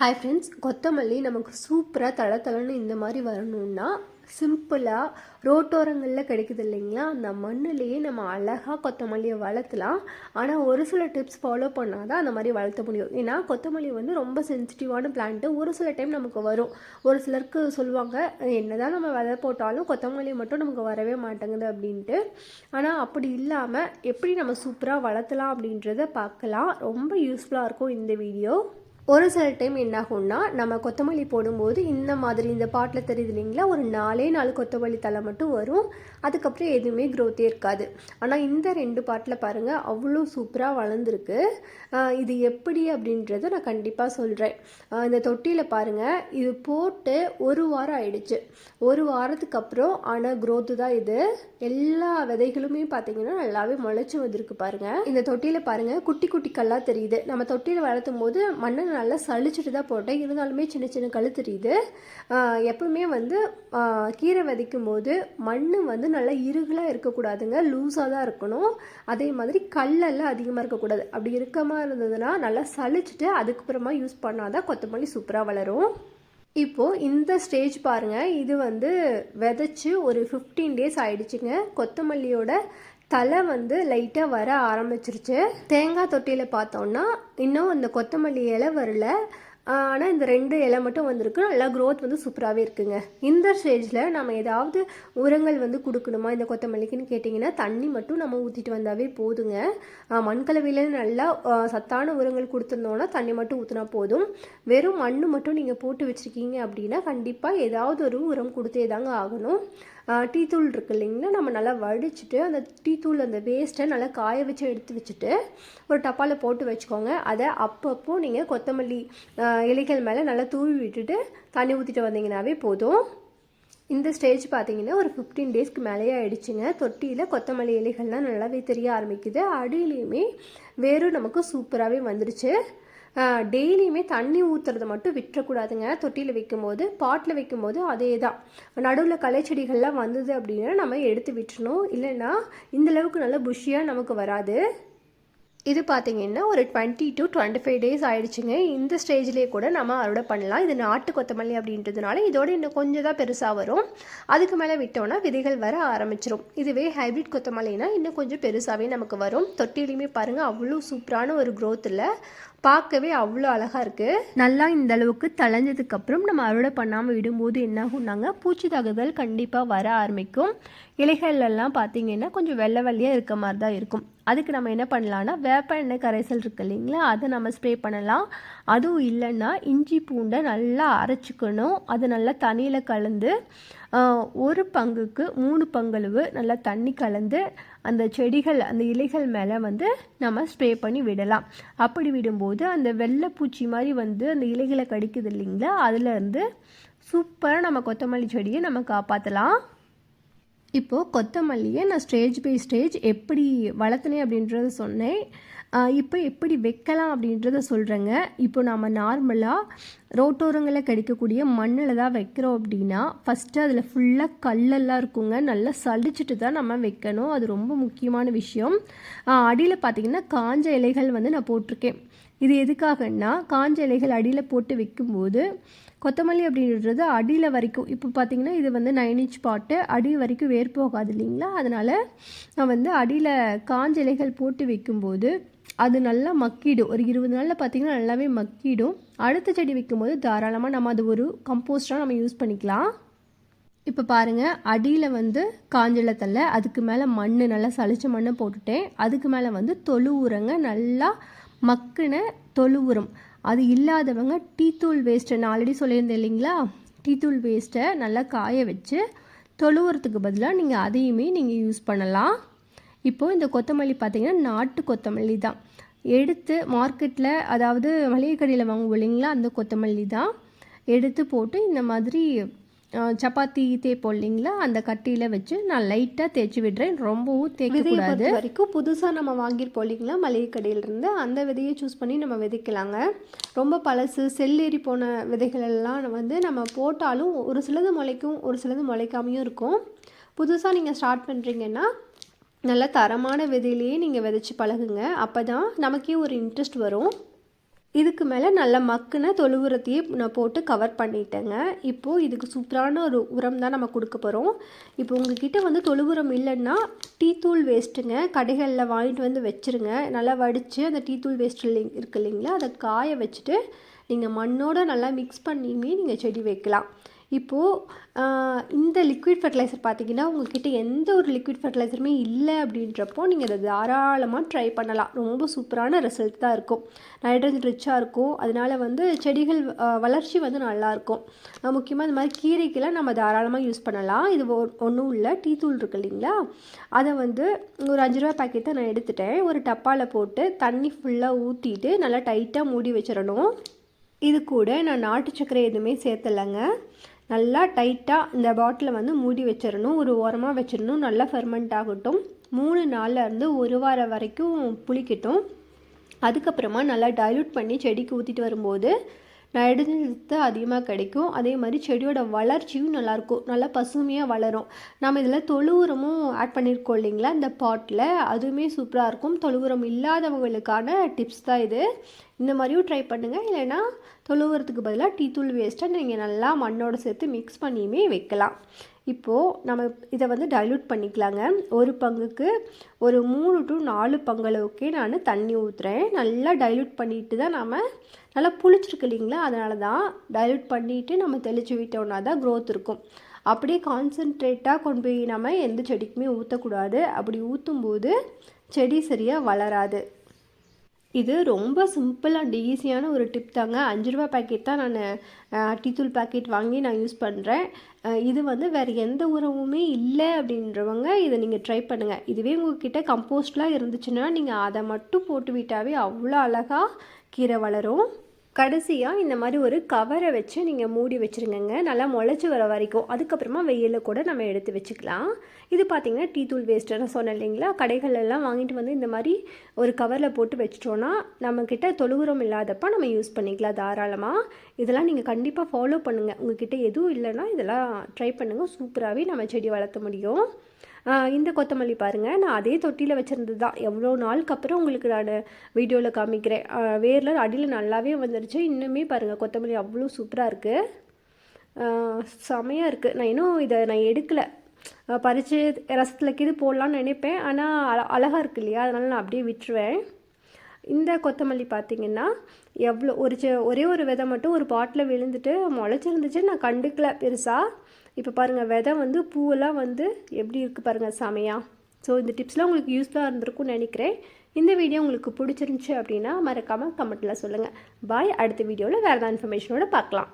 Hi friends கொத்தமல்லி நமக்கு சூப்பராக தள தளன்னு இந்த மாதிரி வரணும்னா சிம்பிளாக ரோட்டோரங்களில் கிடைக்குது இல்லைங்களா? அந்த மண்ணுலேயே நம்ம அழகாக கொத்தமல்லியை வளர்த்தலாம். ஆனால் ஒரு சில டிப்ஸ் ஃபாலோ பண்ணால் தான் அந்த மாதிரி வளர்த்த முடியும். ஏன்னா கொத்தமல்லி வந்து ரொம்ப சென்சிட்டிவான பிளான்ட்டு ஒரு சில டைம் நமக்கு வரும். ஒரு சிலருக்கு சொல்லுவாங்க என்னதான் நம்ம விதை போட்டாலும் கொத்தமல்லி மட்டும் நமக்கு வரவே மாட்டேங்குது அப்படின்ட்டு. ஆனால் அப்படி இல்லாமல் எப்படி நம்ம சூப்பராக வளர்த்தலாம் அப்படின்றத பார்க்கலாம். ரொம்ப யூஸ்ஃபுல்லாக இருக்கும் இந்த வீடியோ ஒரு சில டைம் என்னாகும்னா நம்ம கொத்தமல்லி போடும்போது இந்த மாதிரி இந்த பாட்டில் தெரியுது இல்லைங்களா? ஒரு நாலே நாலு கொத்தமல்லி தலை மட்டும் வரும். அதுக்கப்புறம் எதுவுமே க்ரோத்தே இருக்காது. ஆனால் இந்த ரெண்டு பாட்டில் பாருங்கள் அவ்வளோ சூப்பராக வளர்ந்துருக்கு. இது எப்படி அப்படின்றத நான் கண்டிப்பாக சொல்கிறேன் இந்த தொட்டியில் பாருங்கள் இது போட்டு ஒரு வாரம் ஆயிடுச்சு. ஒரு வாரத்துக்கு அப்புறம் ஆனால் க்ரோத்து தான் இது. எல்லா விதைகளுமே பார்த்தீங்கன்னா நல்லாவே முளைச்சி வந்திருக்கு பாருங்கள் இந்த தொட்டியில் பாருங்கள் குட்டி குட்டி கல்லாக தெரியுது. நம்ம தொட்டியில் வளர்த்தும் போது மண்ணை நல்லா சளிச்சுட்டு தான் போட்டேன். இருந்தாலுமே சின்ன சின்ன கல் தெரியுது. எப்பவுமே வந்து கீரை விதைக்கும் போது மண் வந்து நல்லா இருகலாக இருக்கக்கூடாதுங்க. லூஸாக தான் இருக்கணும். அதே மாதிரி கல்லெல்லாம் அதிகமாக இருக்கக்கூடாது. அப்படி இருக்கமாக இருந்ததுன்னா நல்லா சளிச்சுட்டு அதுக்கப்புறமா யூஸ் பண்ணால் தான் கொத்தமல்லி சூப்பராக வளரும். இப்போது இந்த ஸ்டேஜ் பாருங்கள் இது வந்து விதைச்சி ஒரு ஃபிஃப்டீன் டேஸ் ஆயிடுச்சுங்க. கொத்தமல்லியோட தலை வந்து லைட்டாக வர ஆரம்பிச்சிருச்சு. தேங்காய் தொட்டியில் பார்த்தோன்னா இன்னும் அந்த கொத்தமல்லி இலை வரல. ஆனால் இந்த ரெண்டு இலை மட்டும் வந்திருக்கு. நல்லா க்ரோத் வந்து சூப்பராகவே இருக்குங்க. இந்த ஸ்டேஜில் நம்ம ஏதாவது உரங்கள் வந்து கொடுக்கணுமா? இந்த கொத்தமல்லிக்குன்னு கேட்டிங்கன்னா தண்ணி மட்டும் நம்ம ஊற்றிட்டு வந்தாவே போதுங்க. மண்கலவையில் நல்லா சத்தான உரங்கள் கொடுத்துருந்தோன்னா தண்ணி மட்டும் ஊற்றினா போதும். வெறும் மண் மட்டும் நீங்கள் போட்டு வச்சுருக்கீங்க அப்படின்னா கண்டிப்பாக ஏதாவது ஒரு உரம் கொடுத்தே தாங்க ஆகணும். டீ தூள் இருக்கு இல்லைங்களா? நம்ம நல்லா வடிச்சுட்டு அந்த டீ தூள் அந்த வேஸ்ட்டை நல்லா காய வச்சு எடுத்து வச்சுட்டு ஒரு டப்பாவில் போட்டு வச்சுக்கோங்க. அதை அப்பப்போ நீங்கள் கொத்தமல்லி இலைகள் மேலே நல்லா தூவி விட்டுட்டு தண்ணி ஊற்றிட்டு வந்தீங்கன்னாவே போதும். இந்த ஸ்டேஜ் பார்த்தீங்கன்னா ஒரு ஃபிஃப்டீன் டேஸ்க்கு மேலேயே ஆயிடுச்சுங்க. தொட்டியில் கொத்தமல்லி இலைகள்லாம் நல்லாவே தெரிய ஆரம்பிக்குது. அடியிலையுமே வேரும் நமக்கு சூப்பராகவே வந்துடுச்சு டெய்லியுமே தண்ணி ஊற்றுறது மட்டும் விட்டுறக்கூடாதுங்க. தொட்டியில் வைக்கும்போது பாட்டில் வைக்கும்போது அதே தான் நடுவில் களைச்செடிகள்லாம் வந்தது அப்படின்னா நம்ம எடுத்து விட்டுறணும். இல்லைன்னா இந்த அளவுக்கு நல்ல புஷியாக நமக்கு வராது. இது பார்த்தீங்கன்னா ஒரு twenty to twenty five days ஆயிடுச்சுங்க. இந்த ஸ்டேஜ்லேயே கூட நம்ம அறுவடை பண்ணலாம். இது நாட்டு கொத்தமல்லி அப்படின்றதுனால இதோட இன்னும் கொஞ்சம் தான் பெருசாக வரும். அதுக்கு மேலே விட்டோம்னா விதைகள் வர ஆரம்பிச்சிடும் இதுவே ஹைப்ரிட் கொத்தமல்லினா இன்னும் கொஞ்சம் பெருசாகவே நமக்கு வரும். தொட்டிலையுமே பாருங்கள் அவ்வளோ சூப்பரான ஒரு க்ரோத்தில் பார்க்கவே அவ்வளோ அழகாக இருக்குது நல்லா இந்த அளவுக்கு தளைஞ்சதுக்கப்புறம் நம்ம அறுவடை பண்ணாமல் விடும்போது என்னாகும்னாங்க? பூச்சி தாக்குதல் கண்டிப்பாக வர ஆரம்பிக்கும். இலைகள்லாம் பார்த்தீங்கன்னா கொஞ்சம் வெள்ளை வெள்ளையாக இருக்க மாதிரி தான் இருக்கும். அதுக்கு நம்ம என்ன பண்ணலாம்னா வேப்ப எண்ணெய் கரைசல் இருக்கு இல்லைங்களா? அதை நம்ம ஸ்ப்ரே பண்ணலாம். அதுவும் இல்லைன்னா இஞ்சி பூண்டை நல்லா அரைச்சிக்கணும். அது நல்லா தண்ணியில் கலந்து ஒரு பங்குக்கு மூணு பங்களவு நல்லா தண்ணி கலந்து அந்த செடிகள் அந்த இலைகள் மேலே வந்து நம்ம ஸ்ப்ரே பண்ணி விடலாம். அப்படி விடும்போது அந்த வெள்ளைப்பூச்சி மாதிரி வந்து அந்த இலைகளை கடிக்குது இல்லைங்களா? அதுலேருந்து சூப்பராக நம்ம கொத்தமல்லி செடியை நம்ம காப்பாற்றலாம் இப்போது கொத்தமல்லியை நான் ஸ்டேஜ் பை ஸ்டேஜ் எப்படி வளர்த்துனேன் அப்படின்றத சொன்னேன். இப்போ எப்படி வைக்கலாம் அப்படின்றத சொல்கிறேங்க இப்போ நம்ம நார்மலாக ரோட்டோரங்களில் கிடைக்கக்கூடிய மண்ணில் தான் வைக்கிறோம் அப்படின்னா ஃபஸ்ட்டு அதில் ஃபுல்லாக கல்லெல்லாம் இருக்குங்க. நல்லா சலிச்சிட்டு தான் நம்ம வைக்கணும். அது ரொம்ப முக்கியமான விஷயம். அடியில் பார்த்தீங்கன்னா காஞ்ச இலைகள் வந்து நான் போட்டிருக்கேன். இது எதுக்காகன்னா காஞ்ச இலைகள் அடியில் போட்டு வைக்கும்போது கொத்தமல்லி அப்படின்றது அடியில் வரைக்கும் இப்போ பார்த்தீங்கன்னா இது வந்து நைன் இன்ச் பாட்டு அடி வரைக்கும் வேர் போகாது இல்லைங்களா? அதனால் நான் வந்து அடியில் காஞ்ச இலைகள் போட்டு வைக்கும்போது அது நல்லா மக்கிடும். ஒரு இருபது நாளில் பார்த்தீங்கன்னா நல்லாவே மக்கிடும். அடுத்த செடி வைக்கும்போது தாராளமாக நம்ம அது ஒரு கம்போஸ்டாக நம்ம யூஸ் பண்ணிக்கலாம். இப்போ பாருங்கள் அடியில் வந்து காஞ்சல அதுக்கு மேலே மண் நல்லா சளிச்ச மண்ணை போட்டுட்டேன். அதுக்கு மேலே வந்து தொழு உரங்க நல்லா மக்கின தொழு உரம். அது இல்லாதவங்க டீத்தூள் வேஸ்ட்டை நான் ஆல்ரெடி சொல்லியிருந்தேன் இல்லைங்களா? டீத்தூள் வேஸ்ட்டை நல்லா காய வச்சு தொழு உரத்துக்கு பதிலாக நீங்கள் அதையுமே நீங்கள் யூஸ் பண்ணலாம். இப்போது இந்த கொத்தமல்லி பார்த்தீங்கன்னா நாட்டு கொத்தமல்லி தான். எடுத்து மார்க்கெட்டில் அதாவது மளிகை கடையில் வாங்குவோம் இல்லைங்களா அந்த கொத்தமல்லி தான். எடுத்து போட்டு இந்த மாதிரி சப்பாத்தி தேய்ப்போம் இல்லைங்களா அந்த கட்டியில் வச்சு நான் லைட்டாக தேய்ச்சி விடுறேன். ரொம்பவும் தேய்க்கக்கூடாது வரைக்கும் புதுசாக நம்ம வாங்கியிருப்போம் இல்லைங்களா மளிகை கடையிலேருந்து அந்த விதையை சூஸ் பண்ணி நம்ம விதைக்கலாங்க. ரொம்ப பழசு செல்லேறி போன விதைகள் எல்லாம் வந்து நம்ம போட்டாலும் ஒரு சிலது முளைக்கும் ஒரு சிலது முளைக்காமையும் இருக்கும். புதுசாக நீங்கள் ஸ்டார்ட் பண்ணுறீங்கன்னா நல்ல தரமான விதையிலேயே நீங்கள் விதைச்சி பழகுங்க. அப்போ தான் நமக்கே ஒரு இன்ட்ரெஸ்ட் வரும். இதுக்கு மேலே நல்ல மக்குன தொழு உரத்தையே நான் போட்டு கவர் பண்ணிட்டேங்க. இப்போது இதுக்கு சூப்பரான ஒரு உரம் தான் நம்ம கொடுக்க போகிறோம் இப்போ உங்ககிட்ட வந்து தொழு உரம் இல்லைன்னா டீத்தூள் வேஸ்ட்டுங்க கடைகளில் வாங்கிட்டு வந்து வச்சுருங்க. நல்லா வடித்து அந்த டீத்தூள் வேஸ்ட்டு வேஸ்ட் இருக்கு இல்லைங்களா? அதை காய வச்சுட்டு நீங்கள் மண்ணோட நல்லா மிக்ஸ் பண்ணியுமே நீங்கள் செடி வைக்கலாம். இப்போது இந்த லிக்விட் ஃபர்டிலைசர் பார்த்தீங்கன்னா உங்கள்கிட்ட எந்த ஒரு லிக்விட் ஃபர்டிலைசருமே இல்லை அப்படின்றப்போ நீங்கள் அதை தாராளமாக ட்ரை பண்ணலாம். ரொம்ப சூப்பரான ரிசல்ட் தான் இருக்கும். நைட்ரஜன் ரிச்சாக இருக்கும். அதனால் வந்து செடிகள் வளர்ச்சி வந்து நல்லாயிருக்கும் முக்கியமாக இந்த மாதிரி கீரைக்கெல்லாம் நம்ம தாராளமாக யூஸ் பண்ணலாம். இது ஒன்றும் இல்லை. டீ தூள் இருக்கு இல்லைங்களா? அதை வந்து ஒரு அஞ்சு ரூபா பாக்கெட்டை நான் எடுத்துட்டேன். ஒரு டப்பாவில் போட்டு தண்ணி ஃபுல்லாக ஊற்றிட்டு நல்லா டைட்டாக மூடி வச்சிடணும். இது கூட நான் நாட்டு சர்க்கரை எதுவுமே சேர்த்தலைங்க நல்லா டைட்டாக இந்த பாட்டிலை வந்து மூடி வச்சிடணும் ஒரு ஓரமாக வச்சிடணும் நல்லா ஃபெர்மெண்ட் ஆகட்டும். மூணு நாளில் இருந்து ஒரு வாரம் வரைக்கும் புளிக்கட்டும். அதுக்கப்புறமா நல்லா டைல்யூட் பண்ணி செடிக்கு ஊற்றிட்டு வரும்போது நைட்ரஜன் அதிகமாக கிடைக்கும். அதே மாதிரி செடியோட வளர்ச்சியும் நல்லாயிருக்கும் நல்லா பசுமையாக வளரும். நம்ம இதில் தொழு உரமும் ஆட் பண்ணியிருக்கோம் இல்லைங்களா? இந்த பாட்டில். அதுவுமே சூப்பராக இருக்கும். தொழு உரம் இல்லாதவங்களுக்கான டிப்ஸ் தான் இது. இந்த மாதிரியும் ட்ரை பண்ணுங்கள் இல்லைன்னா தொழுவுறதுக்கு பதிலாக டீ தூள் வேஸ்ட்டாக நீங்கள் நல்லா மண்ணோடு சேர்த்து மிக்ஸ் பண்ணியுமே வைக்கலாம். இப்போது நம்ம இதை வந்து டைல்யூட் பண்ணிக்கலாங்க. ஒரு பங்குக்கு ஒரு மூணு டு நாலு பங்களவுக்கே நான் தண்ணி ஊற்றுறேன் நல்லா டைல்யூட் பண்ணிட்டு தான் நம்ம நல்லா புளிச்சிருக்கு இல்லைங்களா? அதனால தான் டைல்யூட் பண்ணிவிட்டு நம்ம தெளித்து விட்டோம்னா தான் க்ரோத் இருக்கும். அப்படியே கான்சென்ட்ரேட்டாக கொண்டு போய் நம்ம எந்த செடிக்குமே ஊற்றக்கூடாது அப்படி ஊற்றும்போது செடி சரியாக வளராது. இது ரொம்ப சிம்பிள் அண்ட் ஈஸியான ஒரு டிப் தாங்க. அஞ்சு ரூபா பேக்கெட் தான் நான் டீத்தூள் பேக்கெட் வாங்கி நான் யூஸ் பண்ணுறேன் இது வந்து வேறு எந்த உரமுமே இல்லை அப்படின்றவங்க இதை நீங்கள் ட்ரை பண்ணுங்கள் இதுவே உங்ககிட்ட கம்போஸ்ட்லாம் இருந்துச்சுன்னா நீங்கள் அதை மட்டும் போட்டு விட்டாவே அவ்வளோ அழகாக கீரை வளரும். கடைசியாக இந்த மாதிரி ஒரு கவரை வச்சு நீங்கள் மூடி வச்சுருங்கங்க. நல்லா முளைச்சி வர வரைக்கும். அதுக்கப்புறமா வெயிலில் கூட நம்ம எடுத்து வச்சுக்கலாம். இது பார்த்தீங்கன்னா டீ தூள் வேஸ்ட்டு நான் சொன்னேன் இல்லைங்களா? கடைகள் எல்லாம் வாங்கிட்டு வந்து இந்த மாதிரி ஒரு கவரில் போட்டு வச்சிட்டோன்னா நம்மக்கிட்ட தொழுவுரம் இல்லாதப்போ நம்ம யூஸ் பண்ணிக்கலாம் தாராளமாக இதெல்லாம் நீங்கள் கண்டிப்பாக ஃபாலோ பண்ணுங்கள் உங்ககிட்ட எதுவும் இல்லைன்னா இதெல்லாம் ட்ரை பண்ணுங்கள் சூப்பராகவே நம்ம செடி வளர்த்த முடியும். இந்த கொத்தமல்லி பாருங்கள் நான் அதே தொட்டியில் வச்சுருந்தது தான் எவ்வளோ நாளுக்கு அப்புறம் உங்களுக்கு நான் வீடியோவில் காமிக்கிறேன். வேரில் அடியில் நல்லாவே வந்துருச்சு. இன்னுமே பாருங்கள் கொத்தமல்லி அவ்வளோ சூப்பராக இருக்குது செமையாக இருக்குது நான் இன்னும் இதை நான் எடுக்கலை. பறித்து ரசத்தில் கீது போடலான்னு நினைப்பேன். ஆனால் அழ அழகாக இருக்கு இல்லையா? அதனால் நான் அப்படியே விட்டுருவேன். இந்த கொத்தமல்லி பார்த்தீங்கன்னா எவ்வளோ ஒரு செ- ஒரே ஒரு விதை மட்டும் ஒரு பாட்டில் விழுந்துட்டு முளைச்சிருந்துச்சு நான் கண்டுக்கல பெருசாக இப்போ பாருங்கள் விதை வந்து பூவெல்லாம் வந்து எப்படி இருக்குது பாருங்கள் செமையாக ஸோ இந்த டிப்ஸ்லாம் உங்களுக்கு யூஸ்ஃபுல்லாக இருந்திருக்கும்னு நினைக்கிறேன். இந்த வீடியோ உங்களுக்கு பிடிச்சிருந்துச்சி அப்படின்னா மறக்காமல் கமெண்ட்டில் சொல்லுங்கள் பாய் அடுத்த வீடியோவில் வேறு ஏதாவது இன்ஃபர்மேஷனோட பார்க்கலாம்.